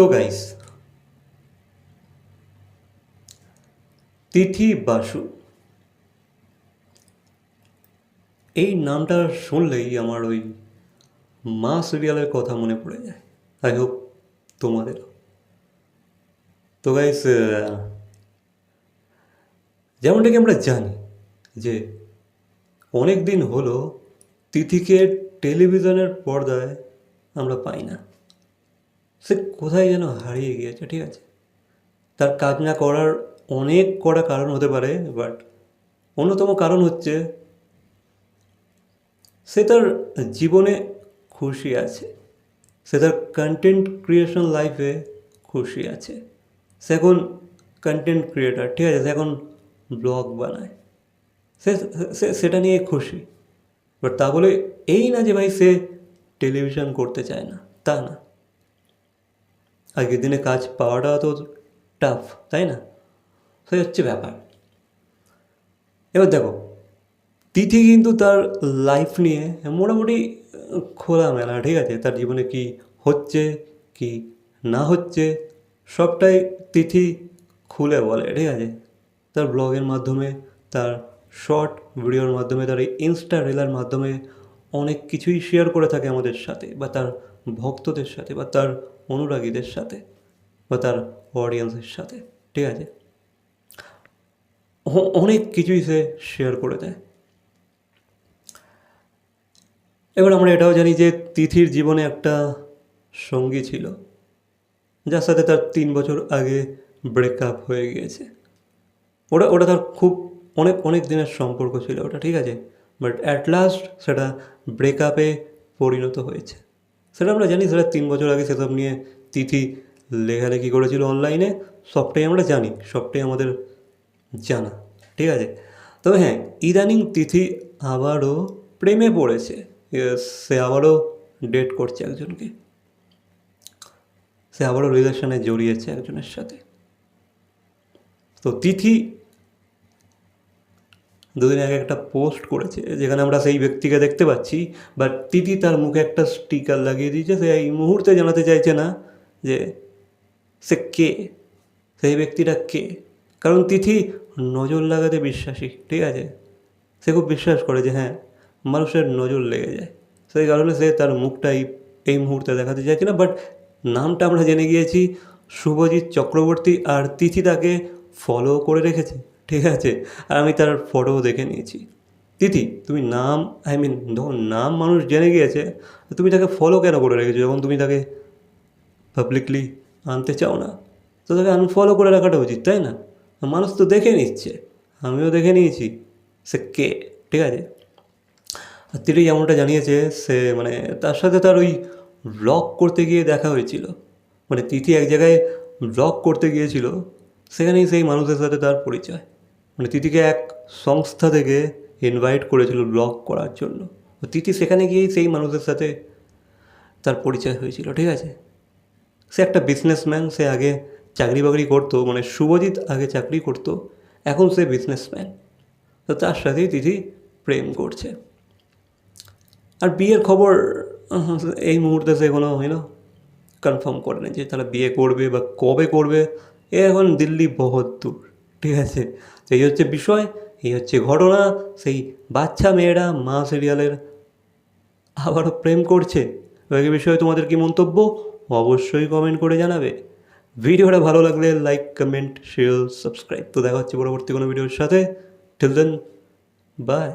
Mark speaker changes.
Speaker 1: তো গাইস তিথি বাসু, এই নামটা শুনলেই আমার ওই মা সিরিয়ালের কথা মনে পড়ে যায়। আই হোপ তোমাদেরও তো গাইস যেমনটাকে আমরা জানি যে অনেক দিন হলো তিথিকে টেলিভিশনের পর্দায় আমরা পাই না। সে কোথায় যেন হারিয়ে গিয়েছে, ঠিক আছে? তার কাজ না করার অনেক কটা কারণ হতে পারে বাট অন্যতম কারণ হচ্ছে সে তার জীবনে খুশি আছে। সে তার কন্টেন্ট ক্রিয়েশন লাইফে খুশি আছে। সে এখন কন্টেন্ট ক্রিয়েটার ঠিক আছে? সে এখন ব্লগ বানায়। সে সেটা নিয়ে খুশি। বাট তা বলে এই না যে ভাই সে টেলিভিশন করতে চায় না, তা না। আগের দিনে কাজ পাওয়াটা তো টাফ তাই না? সেই হচ্ছে ব্যাপার। এবার দেখো, তিথি কিন্তু তার লাইফ নিয়ে মোটামুটি খোলামেলা, ঠিক আছে? তার জীবনে কি হচ্ছে, কি না হচ্ছে, সবটাই তিথি খুলে বলে, ঠিক আছে? তার ব্লগের মাধ্যমে, তার শর্ট ভিডিওর মাধ্যমে, তার ইনস্টা রিলার মাধ্যমে অনেক কিছুই শেয়ার করে থাকে আমাদের সাথে, বা তার ভক্তদের সাথে, বা তার অনুরাগীদের সাথে বা তার অডিয়েন্সের সাথে, ঠিক আছে? অনেক কিছুই সে শেয়ার করে দেয়। এবার আমরা এটাও জানি যে তিথির জীবনে একটা সঙ্গী ছিল, যার সাথে তার তিন বছর আগে ব্রেকআপ হয়ে গিয়েছে। ওটা ওটা তার খুব অনেক অনেক দিনের সম্পর্ক ছিল ওটা, ঠিক আছে? বাট অ্যাট লাস্ট সেটা ব্রেকআপে পরিণত হয়েছে। সেটা আমরা জানি, সেটা তিন বছর আগে সেসব নিয়ে তিথি লেখালেখি করেছিল অনলাইনে সবটাই আমরা জানি, সবটাই আমাদের জানা, ঠিক আছে? তবে হ্যাঁ ইদানিং তিথি আবারও প্রেমে পড়েছে সে আবারও ডেট করছে একজনকে। সে আবারও রিলেশনে জড়িয়েছে একজনের সাথে। তো তিথি দুদিন আগে একটা পোস্ট করেছে, যেখানে আমরা সেই ব্যক্তিকে দেখতে পাচ্ছি বাট তিথি তার মুখে একটা স্টিকার লাগিয়ে দিয়েছে, সে এই মুহূর্তে জানাতে চাইছে না যে সে কে, সেই ব্যক্তিটা কে। কারণ তিথি নজর লাগাতে বিশ্বাসী, ঠিক আছে? সে খুব বিশ্বাস করে যে হ্যাঁ মানুষের নজর লেগে যায়। সেই কারণে সে তার মুখটাই এই মুহূর্তে দেখাতে চাইছে না বাট নামটা আমরা জেনে গিয়েছি, শুভজিৎ চক্রবর্তী আর তিথি তাকে ফলো করে রেখেছে। ঠিক আছে? আর আমি তার ফটোও দেখে নিয়েছি। তিথি, তুমি নাম আই মিন যখন নাম মানুষ জেনে গিয়েছে, তুমি তাকে ফলো কেন করে রেখেছো যখন তুমি তাকে পাবলিকলি আনতে চাও না? তো তাকে আনফলো করে রাখাটা উচিত, তাই না? মানুষ তো দেখে নিচ্ছে, আমিও দেখে নিয়েছি, সে কে? ঠিক আছে? আর তিনি যেমনটা জানিয়েছে, সে মানে তার সাথে তার ওই ব্লগ করতে গিয়ে দেখা হয়েছিল। মানে তিথি এক জায়গায় ব্লগ করতে গিয়েছিল, সেখানেই সেই মানুষের সাথে তার পরিচয়। মানে তিথিকে এক সংস্থা থেকে ইনভাইট করেছিল ব্লগ করার জন্য। তো তিথি সেখানে গিয়েই সেই মানুষের সাথে তার পরিচয় হয়েছিল, ঠিক আছে? সে একটা বিজনেসম্যান সে আগে চাকরি বাকরি করতো মানে শুভজিৎ আগে চাকরি করতো, এখন সে বিজনেসম্যান তো তার সাথেই তিথি প্রেম করছে। আর বিয়ের খবর এই মুহূর্তে সে কোনো হয় না কনফার্ম করে না যে তারা বিয়ে করবে বা কবে করবে। এ এখন দিল্লি বহুত দূর ঠিক আছে। তো এই হচ্ছে বিষয়, এই হচ্ছে ঘটনা, সেই বাচ্চা মেয়েরা মা সিরিয়ালের আবারও প্রেম করছে। এই বিষয়ে তোমাদের কি মন্তব্য? অবশ্যই কমেন্ট করে জানাবে। ভিডিওটা ভালো লাগলে লাইক কমেন্ট শেয়ার সাবস্ক্রাইব তো দেখা হচ্ছে পরবর্তী কোনো ভিডিওর সাথে। Till then by